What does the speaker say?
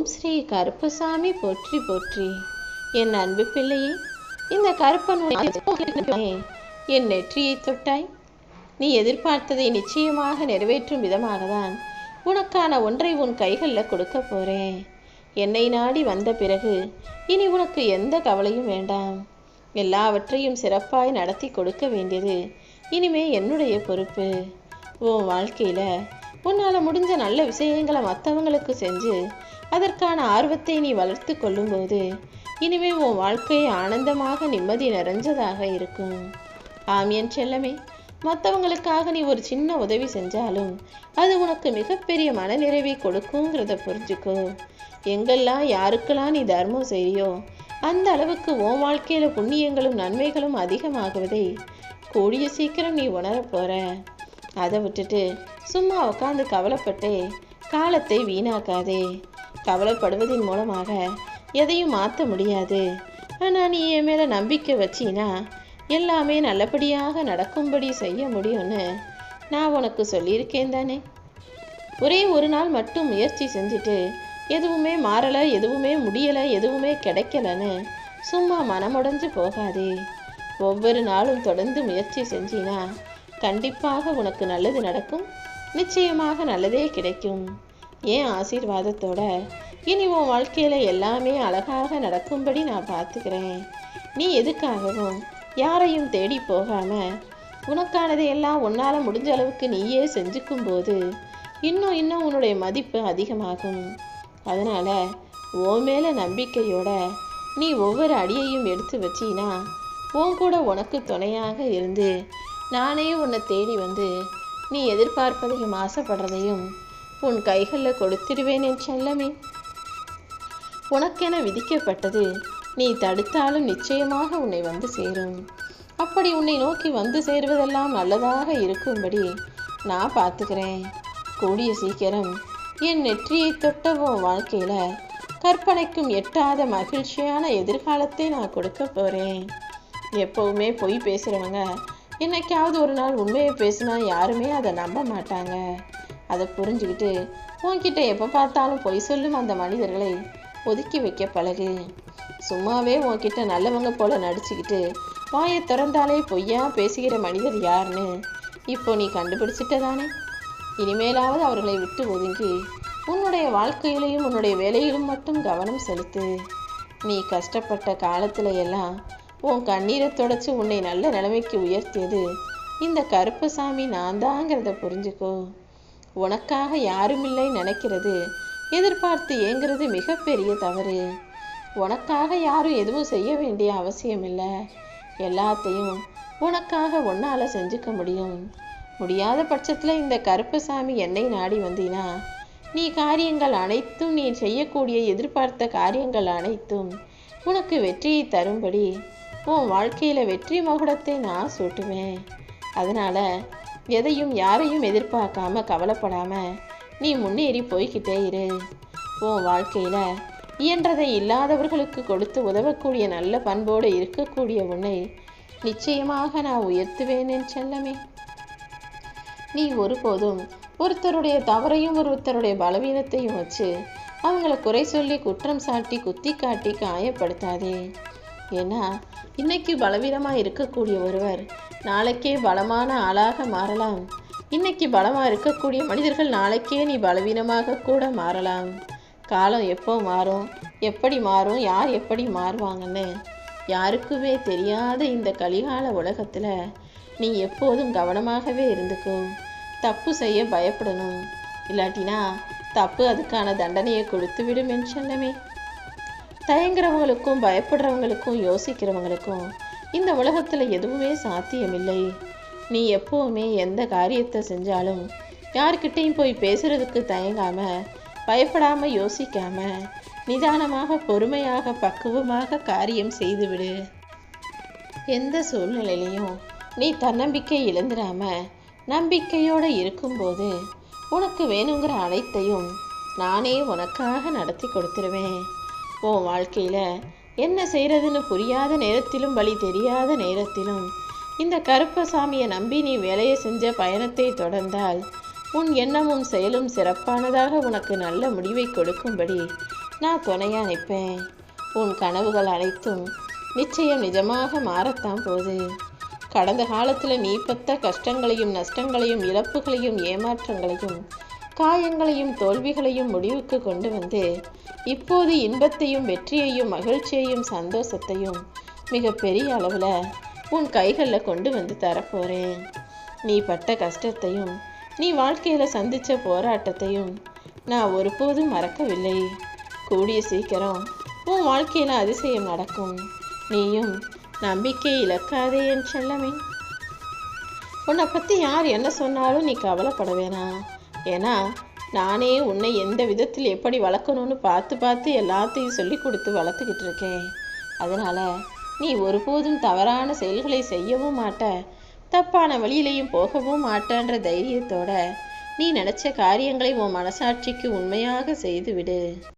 ஓம் ஸ்ரீ கருப்பசாமி போற்றி போற்றி. என் அன்பு பிள்ளையே இந்த கருப்பன் என் நெற்றியை தொட்டாய். நீ எதிர்பார்த்ததை நிச்சயமாக நிறைவேற்றும் விதமாகத்தான் உனக்கான ஒன்றை உன் கைகளில் கொடுக்க போறேன். என்னை நாடி வந்த பிறகு இனி உனக்கு எந்த கவலையும் வேண்டாம். எல்லாவற்றையும் சிறப்பாய் நடத்தி கொடுக்க வேண்டியது இனிமே என்னுடைய பொறுப்பு. உன் வாழ்க்கையில உன்னால முடிஞ்ச நல்ல விஷயங்களை மற்றவங்களுக்கு செஞ்சு அதற்கான ஆர்வத்தை நீ வளர்த்து கொள்ளும்போது இனிமே உன் வாழ்க்கை ஆனந்தமாக நிம்மதி நிறைஞ்சதாக இருக்கும். ஆம் என் செல்லமே. மற்றவங்களுக்காக நீ ஒரு சின்ன உதவி செஞ்சாலும் அது உனக்கு மிகப்பெரிய மனநிறைவை கொடுக்குங்கிறத புரிஞ்சுக்கோ. எங்கெல்லாம் யாருக்கெல்லாம் நீ தர்மம் செய்யோ அந்த அளவுக்கு உன் வாழ்க்கையில் புண்ணியங்களும் நன்மைகளும் அதிகமாகுவதை கூடிய சீக்கிரம் நீ உணரப் போற. அதை விட்டுட்டு சும்மா உட்காந்து கவலைப்பட்டு காலத்தை வீணாக்காதே. கவலைப்படுவதன் மூலமாக எதையும் மாற்ற முடியாது. ஆனால் நீ என் மேலே நம்பிக்கை வச்சினா எல்லாமே நல்லபடியாக நடக்கும்படி செய்ய முடியும்னு நான் உனக்கு சொல்லியிருக்கேன் தானே. ஒரே ஒரு நாள் மட்டும் முயற்சி செஞ்சுட்டு எதுவுமே மாறலை எதுவுமே முடியலை எதுவுமே கிடைக்கலன்னு சும்மா மனமுடைஞ்சு போகாதே. ஒவ்வொரு நாளும் தொடர்ந்து முயற்சி செஞ்சினா கண்டிப்பாக உனக்கு நல்லது நடக்கும். நிச்சயமாக நல்லதே கிடைக்கும். ஏன் ஆசீர்வாதத்தோட இனி உன் வாழ்க்கையில் எல்லாமே அழகாக நடக்கும்படி நான் பார்த்துக்கிறேன். நீ எதுக்காகவும் யாரையும் தேடி போகாமல் உனக்கானதை எல்லாம் உன்னால் முடிஞ்ச அளவுக்கு நீயே செஞ்சுக்கும் போது இன்னும் இன்னும் உன்னுடைய மதிப்பு அதிகமாகும். அதனால் உன் மேலே நம்பிக்கையோட நீ ஒவ்வொரு அடியையும் எடுத்து வச்சினா உன் கூட உனக்கு துணையாக இருந்து நானே உன்னை தேடி வந்து நீ எதிர்பார்ப்பதையும் ஆசைப்படுறதையும் உன் கைகளில் கொடுத்துருவேன் என் செல்லமே. உனக்கென விதிக்கப்பட்டது. நீ தடுத்தாலும் நிச்சயமாக உன்னை வந்து சேரும். அப்படி உன்னை நோக்கி வந்து சேருவதெல்லாம் நல்லதாக இருக்கும்படி நான் பார்த்துக்கிறேன். கூடிய சீக்கிரம் என் நெற்றியை தொட்ட உன் கற்பனைக்கும் எட்டாத மகிழ்ச்சியான எதிர்காலத்தை நான் கொடுக்க போகிறேன் எப்போவுமே பொய் பேசுகிறவங்க என்னைக்காவது ஒரு நாள் உண்மையை பேசினா யாருமே அதை நம்ப மாட்டாங்க. அதை புரிஞ்சுக்கிட்டு உன்கிட்ட எப்போ பார்த்தாலும் பொய் சொல்லும் அந்த மனிதர்களை ஒதுக்கி வைக்க பழகு. சும்மாவே உன்கிட்ட நல்லவங்க போல நடிச்சுக்கிட்டு வாயை திறந்தாலே பொய்யா பேசுகிற மனிதர் யாருன்னு இப்போ நீ கண்டுபிடிச்சிட்டதானே இனிமேலாவது அவர்களை விட்டு ஒதுங்கி உன்னுடைய வாழ்க்கையிலையும் உன்னுடைய வேலையிலும் மட்டும் கவனம் செலுத்து. நீ கஷ்டப்பட்ட காலத்துல எல்லாம் உன் கண்ணீரை தொடச்சி உன்னை நல்ல நிலைமைக்கு உயர்த்தியது இந்த கருப்பசாமி நான் தாங்கிறத புரிஞ்சுக்கோ. உனக்காக யாருமில்லை நினைக்கிறது. எதிர்பார்த்து ஏங்கிறது மிகப்பெரிய தவறு. உனக்காக யாரும் எதுவும் செய்ய வேண்டிய அவசியம் இல்லை எல்லாத்தையும் உனக்காக உன்னால் செஞ்சுக்க முடியும். முடியாத பட்சத்தில் இந்த கருப்பசாமி என்னை நாடி வந்தீனா? நீ காரியங்கள் அனைத்தும் நீ செய்யக்கூடிய எதிர்பார்த்த காரியங்கள் அனைத்தும் உனக்கு வெற்றியை தரும்படி உன் வாழ்க்கையில் வெற்றி மகுடத்தை நான் சூட்டுவேன். அதனால் எதையும் யாரையும் எதிர்பார்க்காம கவலைப்படாம நீ முன்னேறி போய்கிட்டே இரு. உன் வாழ்க்கையில இயன்றதை இல்லாதவர்களுக்கு கொடுத்து உதவக்கூடிய நல்ல பண்போடு இருக்கக்கூடிய உன்னை நிச்சயமாக நான் உயர்த்துவேன் என் செல்லமே. நீ ஒருபோதும் ஒருத்தருடைய தவறையும் ஒருத்தருடைய பலவீனத்தையும் வச்சு அவங்கள குறை சொல்லி குற்றம் சாட்டி குத்தி காட்டி காயப்படுத்தாதே. ஏன்னா இன்னைக்கு பலவீனமா இருக்கக்கூடிய ஒருவர் நாளைக்கே பலமான ஆளாக மாறலாம். இன்னைக்கு பலமா இருக்கக்கூடிய மனிதர்கள் நாளைக்கே நீ பலவீனமாக கூட மாறலாம். காலம் எப்போ மாறும்? எப்படி மாறும்? யார் எப்படி மாறுவாங்கன்னு யாருக்குமே தெரியாத இந்த கலிகால உலகத்துல நீ எப்போதும் கவனமாகவே இருந்துக்கும். தப்பு செய்ய பயப்படணும். இல்லாட்டினா தப்பு அதுக்கான தண்டனையை கொடுத்து விடும் என்று தயங்குறவங்களுக்கும் பயப்படுறவங்களுக்கும் யோசிக்கிறவங்களுக்கும் இந்த உலகத்தில் எதுவுமே சாத்தியமில்லை. நீ எப்போவுமே எந்த காரியத்தை செஞ்சாலும் யார்கிட்டையும் போய் பேசுறதுக்கு தயங்காம பயப்படாமல் யோசிக்காம நிதானமாக பொறுமையாக பக்குவமாக காரியம் செய்துவிடு. எந்த சூழ்நிலையிலையும் நீ தன்னம்பிக்கை இழந்துடாம நம்பிக்கையோடு இருக்கும்போது உனக்கு வேணுங்கிற அனைத்தையும் நானே உனக்காக நடத்தி கொடுத்துருவேன். உன் வாழ்க்கையில் என்ன செய்யறதுன்னு புரியாத நேரத்திலும் வழி தெரியாத நேரத்திலும் இந்த கருப்பசாமியை நம்பி நீ வேலையை செஞ்ச பயணத்தை தொடர்ந்தால் உன் எண்ணமும் செயலும் சிறப்பானதாக உனக்கு நல்ல முடிவை கொடுக்கும்படி நான் துணையா நிற்பேன். உன் கனவுகள் அனைத்தும் நிச்சயம் நிஜமாக மாறத்தான் போகுது. கடந்த காலத்தில் நீ பத்த கஷ்டங்களையும் நஷ்டங்களையும் இழப்புகளையும் ஏமாற்றங்களையும் காயங்களையும் தோல்விகளையும் முடிவுக்கு கொண்டு வந்து இப்போது இன்பத்தையும் வெற்றியையும் மகிழ்ச்சியையும் சந்தோஷத்தையும் மிக பெரிய அளவில் உன் கைகளில் கொண்டு வந்து தரப்போகிறேன் நீ பட்ட கஷ்டத்தையும் நீ வாழ்க்கையில் சந்தித்த போராட்டத்தையும் நான் ஒருபோதும் மறக்கவில்லை. கூடிய சீக்கிரம் உன் வாழ்க்கையில் அதிசயம் நடக்கும். நீயும் நம்பிக்கை இழக்காதே என் செல்லமே. உன்னை பற்றி யார் என்ன சொன்னாலும் நீ கவலைப்பட வேணாம். ஏன்னா நானே உன்னை எந்த விதத்தில் எப்படி வளர்க்கணும்னு பார்த்து பார்த்து எல்லாத்தையும் சொல்லி கொடுத்து வளர்த்துக்கிட்டு இருக்கேன். அதனால் நீ ஒருபோதும் தவறான செயல்களை செய்யவும் மாட்ட. தப்பான வழியிலையும் போகவும் மாட்டேன்ற தைரியத்தோட நீ நினச்ச காரியங்களை உன் மனசாட்சிக்கு உண்மையாக செய்துவிடு